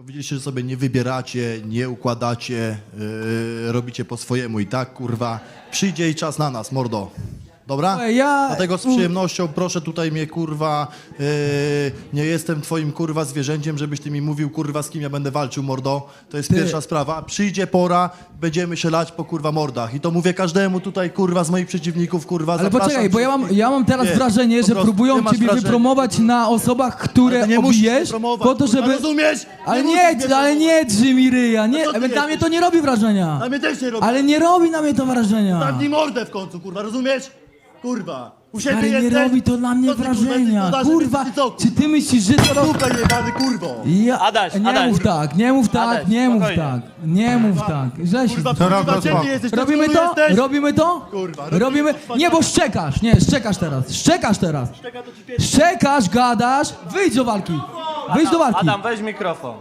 Powiedzieliście, że sobie nie wybieracie, nie układacie, yy, robicie po swojemu i tak, kurwa. Przyjdzie i czas na nas, mordo. Dobra? Słuchaj, ja- Dlatego z przyjemnością proszę tutaj mnie, kurwa, yy, nie jestem twoim, kurwa, zwierzęciem, żebyś ty mi mówił, kurwa, z kim ja będę walczył, mordo. To jest Ty- pierwsza sprawa. Przyjdzie pora, będziemy się lać po, kurwa, mordach. I to mówię każdemu tutaj, kurwa, z moich przeciwników, kurwa, Ale zapraszam poczekaj, bo ja mam, wszystkich. ja mam teraz Nie, wrażenie, po że prostu, ty próbują masz ciebie wrażenie. wypromować na osobach, które Ale nie musisz obijesz, promować, po to, kurwa, żeby... rozumiesz? Ale musisz nie, mnie ale nie mi ryja, nie, No co ty na mnie jesteś? to nie robi wrażenia. Na mnie też nie robi. Ale nie robi na mnie to wrażenia. Zamknij mordę w końcu, kurwa, rozumiesz? Kurwa. U siebie Ale nie jesteś? robi to na mnie Co ty, kurwa, wrażenia. jesteś Kurwa, ty czy ty myślisz, że to... Dupę jebany, kurwo. Ja, Adaś, nie Adaś. mów tak, nie mów tak, Adaś, nie mów spokojnie. tak, nie mów tak. Się Kurwa, kurwa, ciebie jesteś, Robimy to? jesteś? Robimy to? Kurwa, Robimy. robimy Nie, bo szczekasz, nie, szczekasz teraz. Szczekasz teraz. Czeka, to ci pierwszy. Szczekasz, gadasz. Wyjdź do walki. Wyjdź do walki. Adam, weź mikrofon.